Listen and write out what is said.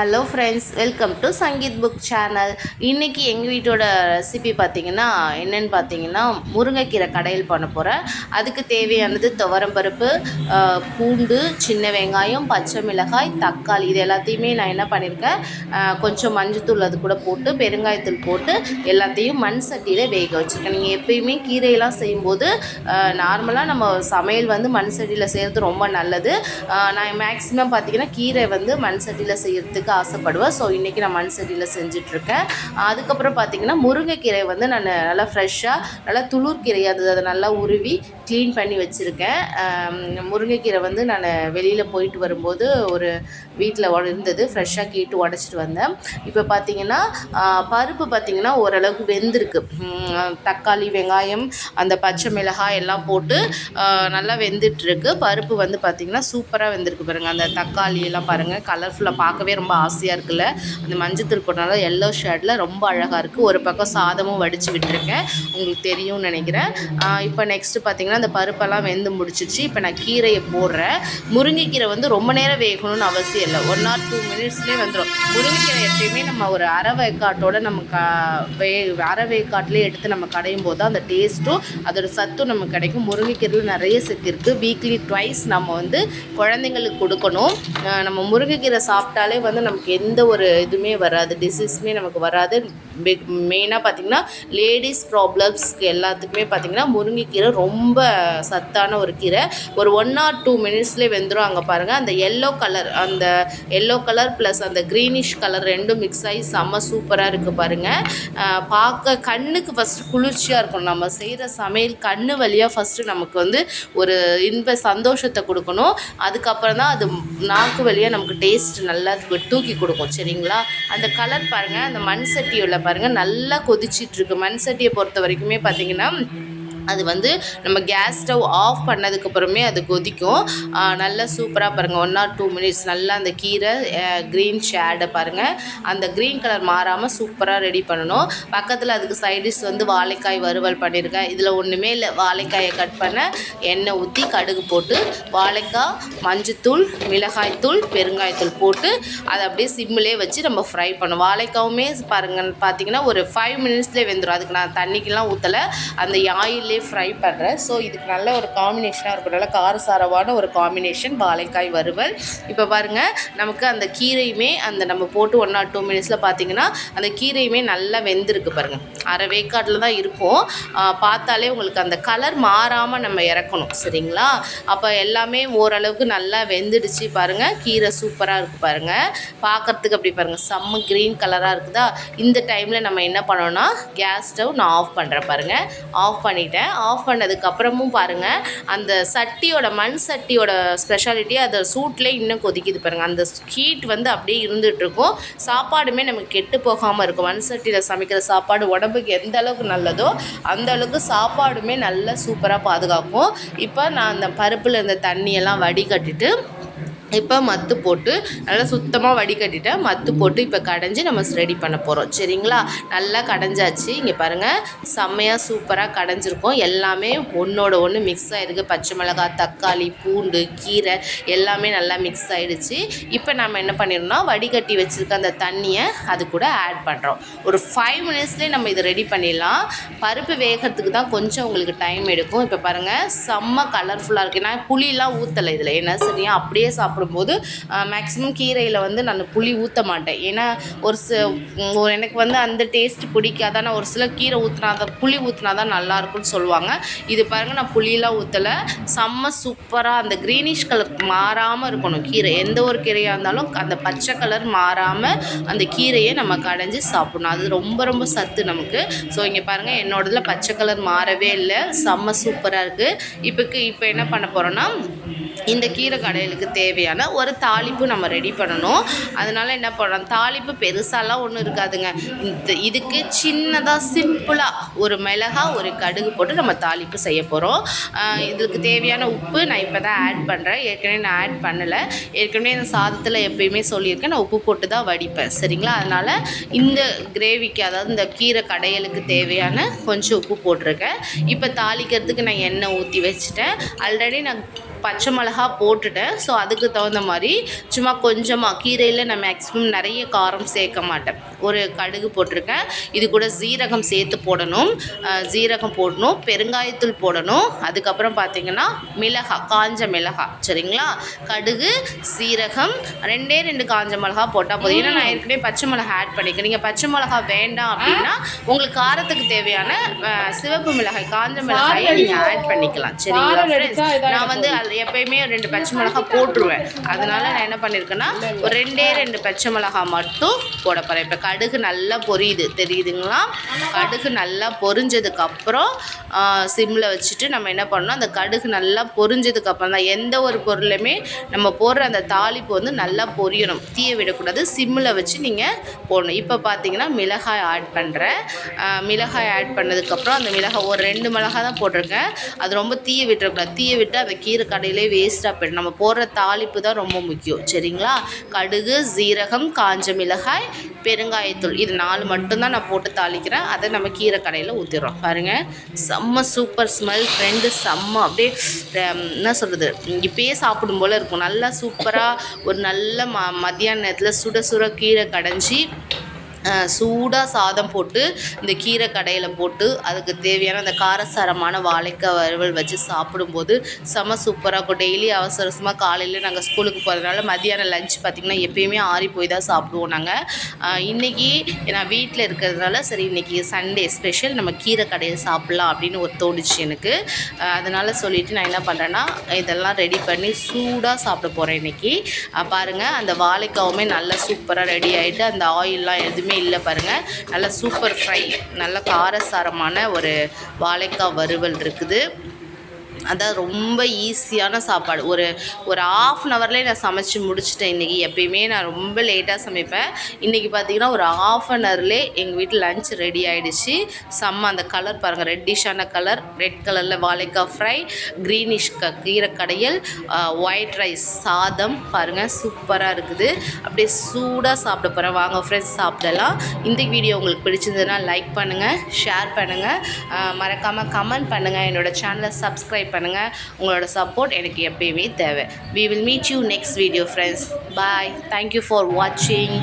Hello friends welcome to Sangeeth book channel இன்றைக்கி எங்கள் வீட்டோட ரெசிபி பார்த்தீங்கன்னா என்னென்னு பார்த்தீங்கன்னா முருங்கைக்கீரை கடையில் பண்ண போகிறேன் அதுக்கு தேவையானது துவரம்பருப்பு பூண்டு சின்ன வெங்காயம் பச்சை மிளகாய் தக்காளி இது எல்லாத்தையுமே நான் என்ன பண்ணியிருக்கேன் கொஞ்சம் மஞ்சத்தூள் அது கூட போட்டு பெருங்காயத்தூள் போட்டு எல்லாத்தையும் மண் சட்டியில் வேக வச்சுருக்கேன். நீங்கள் எப்பயுமே கீரையெல்லாம் செய்யும்போது நார்மலாக நம்ம சமையல் வந்து மண் சட்டியில் செய்கிறது ரொம்ப நல்லது. நான் மேக்ஸிமம் பார்த்தீங்கன்னா கீரை வந்து மண் சட்டியில் செய்யறதுக்கு ஆசைப்படுவேன் ஸோ இன்றைக்கி நான் மண் சட்டியில் செஞ்சிட்ருக்கேன். அதுக்கப்புறம் பார்த்தீங்கன்னா முருங்கைக்கீரை வந்து நான் நல்லா ஃப்ரெஷ்ஷாக நல்லா துளிர் கீரை அது அதை நல்லா உருவி க்ளீன் பண்ணி வச்சுருக்கேன். முருங்கைக்கீரை வந்து நான் வெளியில் போயிட்டு வரும்போது ஒரு வீட்டில் இருந்தது. ஃப்ரெஷ்ஷாக கேட்டு உடச்சிட்டு வந்தேன். இப்போ பார்த்தீங்கன்னா பருப்பு பார்த்தீங்கன்னா ஓரளவுக்கு வெந்திருக்கு. தக்காளி வெங்காயம் அந்த பச்சை மிளகாய் எல்லாம் போட்டு நல்லா வெந்துட்டுருக்கு பருப்பு வந்து பார்த்திங்கன்னா சூப்பராக வெந்திருக்கு பாருங்கள் அந்த தக்காளி எல்லாம் பாருங்கள் கலர்ஃபுல்லாக பார்க்கவே ரொம்ப ரொம்ப ஆசையாக இருக்குல்ல. அந்த மஞ்சத்தூள் போட்டனால எல்லோ ஷேடில் ரொம்ப அழகாக இருக்குது ஒரு பக்கம் சாதமும் வடித்து விட்டுருக்கேன். உங்களுக்கு தெரியும்னு நினைக்கிறேன். இப்போ நெக்ஸ்ட்டு பார்த்திங்கன்னா அந்த பருப்பெல்லாம் வெந்து முடிச்சிச்சு. இப்போ நான் கீரையை போடுறேன். முருங்கைக்கீரை வந்து ரொம்ப நேரம் வேகணும்னு அவசியம் இல்லை. ஒன் ஆர் டூ மினிட்ஸ்லேயே வந்துடும் முருங்கைக்கீரை எப்பயுமே நம்ம ஒரு அரை வேக்காட்டோட நம்ம க வே அரை வேக்காட்டிலே எடுத்து நம்ம கடையும் போது தான் அந்த டேஸ்ட்டும் அதோட சத்தும் நமக்கு கிடைக்கும். முருங்கைக்கீரையில் நிறைய சத்து இருக்குது வீக்லி ட்வைஸ் நம்ம வந்து குழந்தைங்களுக்கு கொடுக்கணும். நம்ம முருங்கைக்கீரை சாப்பிட்டாலே வந்து நமக்கு எந்த ஒரு இதுவுமே வராது டிசீஸுமே நமக்கு வராது. மெயினாக பார்த்திங்கன்னா லேடிஸ் ப்ராப்ளம்ஸ்க்கு எல்லாத்துக்குமே பார்த்திங்கன்னா முருங்கைக்கீரை ரொம்ப சத்தான ஒரு கீரை. ஒரு ஒன் ஆர் டூ மினிட்ஸ்லேயே வெந்துடும் அங்கே பாருங்கள் அந்த எல்லோ கலர் அந்த எல்லோ கலர் ப்ளஸ் அந்த க்ரீனிஷ் கலர் ரெண்டும் மிக்ஸ் ஆகி செம்ம சூப்பராக இருக்குது பாருங்கள் பார்க்க கண்ணுக்கு ஃபஸ்ட்டு குளிர்ச்சியாக இருக்கும். நம்ம செய்கிற சமையல் கண்ணு வழியாக ஃபஸ்ட்டு நமக்கு வந்து ஒரு இன்ப சந்தோஷத்தை கொடுக்கணும். அதுக்கப்புறம் தான் அது நாக்கு வழியாக நமக்கு டேஸ்ட் நல்லா தூக்கி கொடுக்கும் சரிங்களா? அந்த கலர் பாருங்கள் அந்த மண் சட்டியில் பாருங்கள் நல்லா கொதிச்சிட்ருக்கு மண் சட்டியை பொறுத்த வரைக்குமே பார்த்தீங்கன்னா அது வந்து நம்ம கேஸ் ஸ்டவ் ஆஃப் பண்ணதுக்கப்புறமே அது கொதிக்கும். நல்லா சூப்பராக பாருங்கள் ஒன் ஆர் டூ மினிட்ஸ் நல்லா அந்த கீரை க்ரீன் ஷேடை பாருங்கள் அந்த க்ரீன் கலர் மாறாமல் சூப்பராக ரெடி பண்ணணும். பக்கத்தில் அதுக்கு சைடிஷ் வந்து வாழைக்காய் வறுவல் பண்ணியிருக்கேன் இதில் ஒன்றுமே இல்லை. வாழைக்காயை கட் பண்ண எண்ணெய் ஊற்றி கடுகு போட்டு வாழைக்காய் மஞ்சத்தூள் மிளகாய்த்தூள் பெருங்காயத்தூள் போட்டு அதை அப்படியே சிம்மிலே வச்சு நம்ம ஃப்ரை பண்ணணும். வாழைக்காவுமே பாருங்க பார்த்தீங்கன்னா ஒரு ஃபைவ் மினிட்ஸ்லேயே வெந்துடும் அதுக்கு நான் தண்ணிக்கெலாம் ஊற்றலை அந்த ஆயிலே ஃப்ரை பண்ணுறேன் ஸோ இதுக்கு நல்ல ஒரு காம்பினேஷனாக இருக்கும். நல்ல காரசாரமான ஒரு காம்பினேஷன் வாழைக்காய் வறுவல். இப்போ பாருங்கள் நமக்கு அந்த கீரையுமே அந்த நம்ம போட்டு ஒன் ஆர் டூ மினிட்ஸில் பார்த்தீங்கன்னா அந்த கீரையுமே நல்லா வெந்திருக்கு பாருங்கள் அரை வேக்காட்டில் தான் இருக்கும். பார்த்தாலே உங்களுக்கு அந்த கலர் மாறாமல் நம்ம இறக்கணும். சரிங்களா? அப்போ எல்லாமே ஓரளவுக்கு நல்லா வெந்துடுச்சு பாருங்கள் கீரை சூப்பராக இருக்குது பாருங்கள் பார்க்கறதுக்கு அப்படி பாருங்கள் செம்ம க்ரீன் கலராக இருக்குதா? இந்த டைமில் நம்ம என்ன பண்ணோன்னா கேஸ் ஸ்டவ் நான் ஆஃப் பண்ணுறேன் பாருங்கள் ஆஃப் பண்ணிட்டேன். ஆஃப் பண்ணதுக்கப்புறமும் பாருங்கள் அந்த சட்டியோட மண் சட்டியோட ஸ்பெஷாலிட்டி அதை சூட்டில் இன்னும் கொதிக்குது பாருங்கள் அந்த ஹீட் வந்து அப்படியே இருந்துகிட்ருக்கும் சாப்பாடுமே நமக்கு கெட்டு போகாமல் இருக்கும். மண் சட்டியில் சமைக்கிற சாப்பாடு உடம்பு உடம்புக்கு எந்த அளவுக்கு நல்லதோ அந்த அளவுக்கு சாப்பாடுமே நல்லா சூப்பராக பாதுகாக்கும். இப்போ நான் அந்த பருப்பில் இருந்த தண்ணியெல்லாம் வடிகட்டிட்டு இப்போ மத்து போட்டு நல்லா சுத்தமாக வடிகட்டிட்டேன் மத்து போட்டு இப்போ கடைஞ்சி நம்ம ரெடி பண்ண போகிறோம் சரிங்களா? நல்லா கடைஞ்சாச்சு. இங்கே பாருங்கள் செம்மையாக சூப்பராக கடைஞ்சிருக்கோம். எல்லாமே ஒன்றோட ஒன்று மிக்ஸ் ஆகிருக்கு பச்சை மிளகாய் தக்காளி பூண்டு கீரை எல்லாமே நல்லா மிக்ஸ் ஆகிடுச்சு இப்போ நம்ம என்ன பண்ணிடணும்னா வடிகட்டி வச்சுருக்க அந்த தண்ணியை அது கூட ஆட் பண்ணுறோம் ஒரு ஃபைவ் மினிட்ஸ்லேயே நம்ம இதை ரெடி பண்ணிடலாம். பருப்பு வேகிறதுக்கு தான் கொஞ்சம் உங்களுக்கு டைம் எடுக்கும். இப்போ பாருங்கள் செம்ம கலர்ஃபுல்லாக இருக்குது நான் புளியெலாம் ஊற்றலை இதில். என்ன சரியா? அப்படியே சாப்பிடும்போது மேக்ஸிமம் கீரையில் வந்து நான் புளி ஊற்ற மாட்டேன். ஏன்னா ஒரு சி ஒரு எனக்கு வந்து அந்த டேஸ்ட் பிடிக்காது. ஆனால் ஒரு சில கீரை ஊற்றினா தான் புளி ஊற்றினா தான் நல்லாயிருக்கும்னு சொல்லுவாங்க. இது பாருங்கள் நான் புளியெலாம் ஊற்றலை செம்ம சூப்பராக அந்த க்ரீனிஷ் கலர் மாறாமல் இருக்கணும் கீரை. எந்த ஒரு கீரையாக இருந்தாலும் அந்த பச்சை கலர் மாறாமல் அந்த கீரையை நம்ம கடைஞ்சி சாப்பிடணும். அது ரொம்ப ரொம்ப சத்து நமக்கு. ஸோ இங்கே பாருங்கள் என்னோடதில் பச்சை கலர் மாறவே இல்லை. செம்ம சூப்பராக இருக்குது இப்போக்கு இப்போ என்ன பண்ண போகிறோன்னா இந்த கீரை கடையிலுக்கு தேவையான ஒரு தாளிப்பு நம்ம ரெடி பண்ணணும். அதனால என்ன பண்ணணும் தாளிப்பு பெருசாலாம் ஒன்றும் இருக்காதுங்க. இந்த இதுக்கு சின்னதாக சிம்பிளாக ஒரு மிளகா ஒரு கடுகு போட்டு நம்ம தாளிப்பு செய்ய போகிறோம் இதுக்கு தேவையான உப்பு நான் இப்போ தான் ஆட் பண்ணுறேன் ஏற்கனவே நான் ஆட் பண்ணலை. ஏற்கனவே இந்த சாதத்தில் எப்பயுமே சொல்லியிருக்கேன். நான் உப்பு போட்டு தான் வடிப்பேன். சரிங்களா? அதனால் இந்த கிரேவிக்கு அதாவது இந்த கீரை கடையலுக்கு தேவையான கொஞ்சம் உப்பு போட்டிருக்கேன். இப்போ தாளிக்கிறதுக்கு நான் எண்ணெய் ஊற்றி வச்சுட்டேன். ஆல்ரெடி நான் பச்சை மிளகா போட்டுட்டேன். ஸோ அதுக்கு தகுந்த மாதிரி சும்மா கொஞ்சமாக கீரையில் நான் மேக்ஸிமம் நிறைய காரம் சேர்க்க மாட்டேன். ஒரு கடுகு போட்டிருக்கேன். இது கூட சீரகம் சேர்த்து போடணும். அஹ் சீரகம் போடணும். பெருங்காயத்தூள் போடணும். அதுக்கப்புறம் பார்த்தீங்கன்னா மிளகா காஞ்ச மிளகா. சரிங்களா? கடுகு சீரகம் ரெண்டே ரெண்டு காஞ்ச மிளகா போட்டால் போதும். ஏன்னா நான் ஏற்கனவே பச்சை மிளகா ஆட் பண்ணிக்கிறேன் நீங்கள் பச்சை மிளகா வேண்டாம் அப்படின்னா உங்களுக்கு காரத்துக்கு தேவையான சிவப்பு மிளகாய் காஞ்ச மிளகாயை நீங்கள் ஆட் பண்ணிக்கலாம். சரிங்களா நான் வந்து அது எப்பயுமே ரெண்டு பச்சை மிளகா போட்டுருவேன். அதனால நான் என்ன பண்ணியிருக்கேன்னா ஒரு ரெண்டே ரெண்டு பச்சை மிளகா மட்டும் போட போகிறேன் இப்போ கடுகு நல்லா பொரியுது. தெரியுதுங்களா? கடுகு நல்லா பொரிஞ்சதுக்கப்புறம் சிம்மில் வச்சுட்டு நம்ம என்ன பண்ணணும் அந்த கடுகு நல்லா பொரிஞ்சதுக்கப்புறம் தான் எந்த ஒரு பொருளுமே நம்ம போடுற அந்த தாளிப்பு வந்து நல்லா பொரியணும். தீய விடக்கூடாது. சிம்மில் வச்சு நீங்கள் போடணும். இப்போ பார்த்தீங்கன்னா மிளகாய் ஆட் பண்ணுறேன் மிளகாய் ஆட் பண்ணதுக்கப்புறம் அந்த மிளகாய் ஒரு ரெண்டு மிளகாய் தான் போட்டிருக்கேன். அது ரொம்ப தீய விட்டுறக்கூடாது. தீய விட்டு அந்த கீரை கடையிலே வேஸ்ட்டாக போயிடும். நம்ம போடுற தாளிப்பு தான் ரொம்ப முக்கியம். சரிங்களா? கடுகு சீரகம் காஞ்ச மிளகாய் பெருங்காயத்தூள். இது நாலு மட்டும்தான் நான் போட்டு தாளிக்கிறேன். அதை நம்ம கீரை கடையில் ஊற்றிடுறோம் பாருங்கள் செம்ம சூப்பர் ஸ்மெல் ஃப்ரெண்டு செம்ம அப்படியே என்ன சொல்கிறது இப்பயே சாப்பிடும் போல் இருக்கும். நல்லா சூப்பராக ஒரு நல்ல ம மத்தியான நேரத்தில் சுட சுட கீரை கடைஞ்சி சூடாக சாதம் போட்டு இந்த கீரை கடையில் போட்டு அதுக்கு தேவையான அந்த காரசாரமான வாழைக்காய் வறுவல் வச்சு சாப்பிடும்போது செம சூப்பராக இருக்கும். டெய்லி அவசர அவசரமாக காலையில் நாங்கள் ஸ்கூலுக்கு போகிறதுனால மதியானம் லஞ்ச் பார்த்திங்கன்னா எப்பயுமே ஆறி போய் தான் சாப்பிடுவோம் நாங்கள் இன்றைக்கி நான் வீட்டில் இருக்கிறதுனால சரி இன்றைக்கி சண்டே ஸ்பெஷல் நம்ம கீரை கடையில் சாப்பிட்லாம் அப்படின்னு ஒரு தோணுச்சு எனக்கு. அதனால் சொல்லிவிட்டு நான் என்ன பண்ணுறேன்னா இதெல்லாம் ரெடி பண்ணி சூடாக சாப்பிட போகிறேன் இன்றைக்கி பாருங்கள் அந்த வாழைக்காவுமே நல்லா சூப்பராக ரெடி ஆகிட்டு அந்த ஆயிலெலாம் எதுவுமே இல்லை பாருங்கள் நல்லா சூப்பர் ஃப்ரை நல்ல காரசாரமான ஒரு வாழைக்காய் வறுவல் இருக்குது. அதான் ரொம்ப ஈஸியான சாப்பாடு. ஒரு ஒரு ஆஃப் அன் ஹவர்லேயே நான் சமைச்சு முடிச்சிட்டேன் இன்றைக்கி எப்பயுமே நான் ரொம்ப லேட்டாக சமைப்பேன். இன்றைக்கி பார்த்தீங்கன்னா ஒரு ஆஃப் அன் ஹவர்லே எங்கள் வீட்டில் லஞ்ச் ரெடி ஆகிடுச்சு செம்ம அந்த கலர் பாருங்கள் ரெட்டிஷான கலர் ரெட் கலரில் வாழைக்காய் ஃப்ரை க்ரீனிஷ் க கீரை கடையல் ஒயிட் ரைஸ் சாதம் பாருங்கள் சூப்பராக இருக்குது. அப்படியே சூடாக சாப்பிட போகிறேன் வாங்க ஃப்ரெண்ட்ஸ் சாப்பிடலாம். இந்த வீடியோ உங்களுக்கு பிடிச்சிருந்ததுன்னா லைக் பண்ணுங்கள் ஷேர் பண்ணுங்கள் மறக்காமல் கமெண்ட் பண்ணுங்கள் என்னோட சேனலை சப்ஸ்கிரைப் சப்ஸ்கிரைப் பண்ணுங்கள் உங்களோட சப்போர்ட் எனக்கு எப்பயுமே தேவை we will meet you next video friends bye thank you for வாட்சிங்